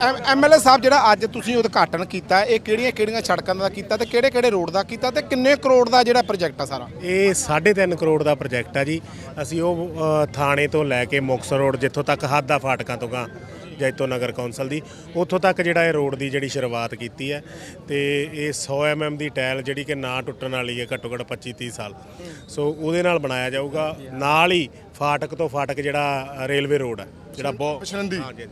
MLA ਸਾਹਿਬ ਜਿਹੜਾ ਅੱਜ ਤੁਸੀਂ ਉਦਘਾਟਨ ਕੀਤਾ, ਇਹ ਕਿਹੜੀਆਂ ਕਿਹੜੀਆਂ ਸੜਕਾਂ ਦਾ ਕੀਤਾ ਤੇ ਕਿਹੜੇ ਕਿਹੜੇ ਰੋਡ ਦਾ ਕੀਤਾ ਤੇ ਕਿੰਨੇ ਕਰੋੜ ਦਾ ਜਿਹੜਾ ਪ੍ਰੋਜੈਕਟ ਆ ਸਾਰਾ? ਇਹ 3.5 ਕਰੋੜ ਦਾ ਪ੍ਰੋਜੈਕਟ ਆ ਜੀ। ਅਸੀਂ ਉਹ ਥਾਣੇ ਤੋਂ ਲੈ ਕੇ ਮੁਕਤਸਰ ਰੋਡ ਜਿੱਥੋਂ ਤੱਕ ਹੱਦ ਆ ਫਾਟਕਾਂ ਤੋਂ ਗਾ ਜੈਤੋ ਨਗਰ ਕੌਂਸਲ ਦੀ। ਉੱਥੋਂ ਤੱਕ ਜਿਹੜਾ ਇਹ ਰੋਡ ਦੀ ਜਿਹੜੀ ਸ਼ੁਰੂਆਤ ਕੀਤੀ ਹੈ ਤੇ ਇਹ 100 ਐਮਐਮ ਦੀ ਟਾਇਲ ਜਿਹੜੀ ਕਿ ਨਾ ਟੁੱਟਣ ਵਾਲੀ ਹੈ ਘੱਟੋ ਘੱਟ 25 30 ਸਾਲ। ਸੋ ਉਹਦੇ ਨਾਲ ਬਣਾਇਆ ਜਾਊਗਾ। ਨਾਲ ਹੀ ਫਾਟਕ ਤੋਂ ਫਾਟਕ ਜਿਹੜਾ ਰੇਲਵੇ ਰੋਡ ਹੈ ਜਿਹੜਾ ਬਹੁਤ। ਹਾਂਜੀ ਹਾਂਜੀ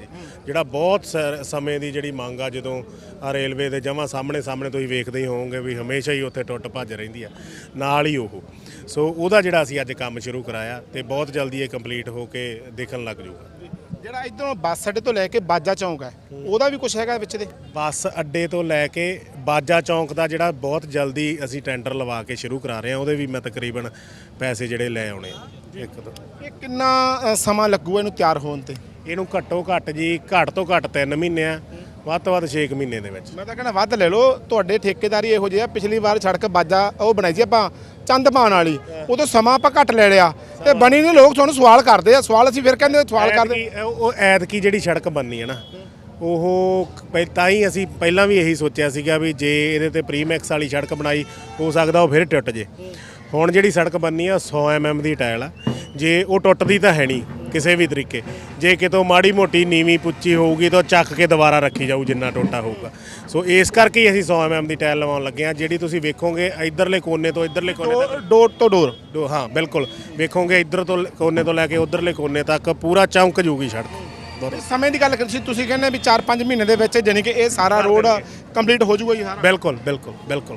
ਜਿਹੜਾ ਬਹੁਤ ਸਮੇਂ ਦੀ ਜਿਹੜੀ ਮੰਗ ਆ ਜਦੋਂ ਆ ਰੇਲਵੇ ਦੇ ਜਮਾ ਸਾਹਮਣੇ ਸਾਹਮਣੇ ਤੁਸੀਂ ਵੇਖਦੇ ਹੀ ਹੋਵੋਗੇ ਵੀ ਹਮੇਸ਼ਾ ਹੀ ਉੱਥੇ ਟੁੱਟ ਭੱਜ ਰਹਿੰਦੀ ਆ। ਨਾਲ ਹੀ ਉਹ। ਸੋ ਉਹਦਾ ਜਿਹੜਾ ਅਸੀਂ ਅੱਜ ਕੰਮ ਸ਼ੁਰੂ ਕਰਾਇਆ ਤੇ ਬਹੁਤ ਜਲਦੀ ਇਹ ਕੰਪਲੀਟ ਹੋ ਕੇ ਦੇਖਣ ਲੱਗ ਜਾਊਗਾ। ਜਿਹੜਾ ਇਧਰੋਂ ਬੱਸ ਅੱਡੇ ਤੋਂ ਲੈ ਕੇ ਬਾਜਾ ਚੌਂਕ ਹੈ ਉਹਦਾ ਵੀ ਕੁਝ ਹੈਗਾ ਵਿੱਚ ਦੇ? ਬੱਸ ਅੱਡੇ ਤੋਂ ਲੈ ਕੇ ਬਾਜਾ ਚੌਂਕ ਦਾ ਜਿਹੜਾ ਬਹੁਤ ਜਲਦੀ ਅਸੀਂ ਟੈਂਡਰ ਲਵਾ ਕੇ ਸ਼ੁਰੂ ਕਰਾ ਰਹੇ ਹਾਂ ਉਹਦੇ ਵੀ ਮੈਂ ਤਕਰੀਬਨ ਪੈਸੇ ਜਿਹੜੇ ਲੈ ਆਉਣੇ ਆ। ਇੱਕ ਦੋ। ਇਹ ਕਿੰਨਾ ਅ, ਸਮਾਂ ਲੱਗੂਗਾ ਇਹਨੂੰ ਤਿਆਰ ਹੋਣ ਤੇ? ਇਹਨੂੰ ਘੱਟੋ ਘੱਟ ਜੀ ਘੱਟ ਤੋਂ ਘੱਟ 3 ਮਹੀਨੇ ਆ। ਵੱਧ ਤੋਂ ਵੱਧ 6 ਮਹੀਨੇ ਦੇ ਵਿੱਚ। ਮੈਂ ਤਾਂ ਕਹਿੰਦਾ ਵੱਧ ਲੈ ਲਓ ਤੁਹਾਡੇ ਠੇਕੇਦਾਰੀ ਇਹੋ ਜਿਹੀ ਆ ਪਿਛਲੀ ਵਾਰ ਸੜਕ ਬਾਜਾ ਉਹ ਬਣਾਈ ਸੀ ਆਪਾਂ ਚੰਦ ਪਾਣ ਵਾਲੀ। ਉਦੋਂ ਸਮਾਂ ਆਪਾਂ ਘੱਟ ਲੈ ਲਿਆ ਤੇ ਬਣੀ ਨਹੀਂ ਲੋਕ ਤੁਹਾਨੂੰ ਸਵਾਲ ਕਰਦੇ ਆ ਸਵਾਲ ਅਸੀਂ ਫਿਰ ਕਹਿੰਦੇ ਸਵਾਲ ਕਰਦੇ ਐਤਕੀ- ਉਹ ਐਤਕੀ ਜਿਹੜੀ ਸੜਕ ਬੰਨੀ ਹੈ ਨਾ ਉਹ ਪਹਿ- ਤਾਂ ਹੀ ਅਸੀਂ ਪਹਿਲਾਂ ਵੀ ਇਹੀ ਸੋਚਿਆ ਸੀਗਾ ਵੀ ਜੇ ਇਹਦੇ ਤੇ ਪ੍ਰੀਮੈਕਸ ਵਾਲੀ ਸੜਕ ਬਣਾਈ ਹੋ ਸਕਦਾ ਉਹ ਫਿਰ ਟੁੱਟ ਜੇ। ਹੁਣ ਜਿਹੜੀ ਸੜਕ ਬੰਨੀ ਆ 100 ਐਮਐਮ ਦੀ ਟਾਇਲ ਆ ਜੇ ਉਹ ਟੁੱਟਦੀ ਤਾਂ ਹੈ ਨਹੀਂ। ਕਿਸੇ ਵੀ ਤਰੀਕੇ। ਜੇ ਕਿਤੋਂ ਮਾੜੀ ਮੋਟੀ ਨੀਵੀਂ ਪੁੱਚੀ ਹੋਊਗੀ ਤਾਂ ਚੱਕ ਕੇ ਦੁਬਾਰਾ ਰੱਖੀ ਜਾਊ ਜਿੰਨਾ ਟੋਟਾ ਹੋਊਗਾ। ਸੋ ਇਸ ਕਰਕੇ ਹੀ ਅਸੀਂ 100 ਐਮਐਮ ਦੀ ਟਾਇਲ ਲਵਾਉਣ ਲੱਗੇ ਆ ਜਿਹੜੀ ਤੁਸੀਂ ਵੇਖੋਗੇ ਇਧਰਲੇ ਕੋਨੇ ਤੋਂ ਇਧਰਲੇ ਕੋਨੇ ਤੱਕ ਡੋਰ- ਤੋਂ ਡੋਰ ਹਾਂ ਬਿਲਕੁਲ। ਵੇਖੋਗੇ ਇੱਧਰ ਤੋਂ ਕੋਨੇ ਤੋਂ ਲੈ ਕੇ ਉਧਰਲੇ ਕੋਨੇ ਤੱਕ ਪੂਰਾ ਚਮਕ ਜੂਗੀ ਸੜਕ। ਸਮੇਂ ਦੀ ਗੱਲ ਕਰੀ ਤੁਸੀਂ ਕਹਿੰਦੇ ਵੀ 4-5 ਮਹੀਨੇ ਦੇ ਵਿੱਚ ਜਾਨੀ ਕਿ ਇਹ ਸਾਰਾ ਰੋਡ ਕੰਪਲੀਟ ਹੋ ਜਾਊਗਾ ਜੀ ਸਾਰਾ। ਬਿਲਕੁਲ ਬਿਲਕੁਲ ਬਿਲਕੁਲ।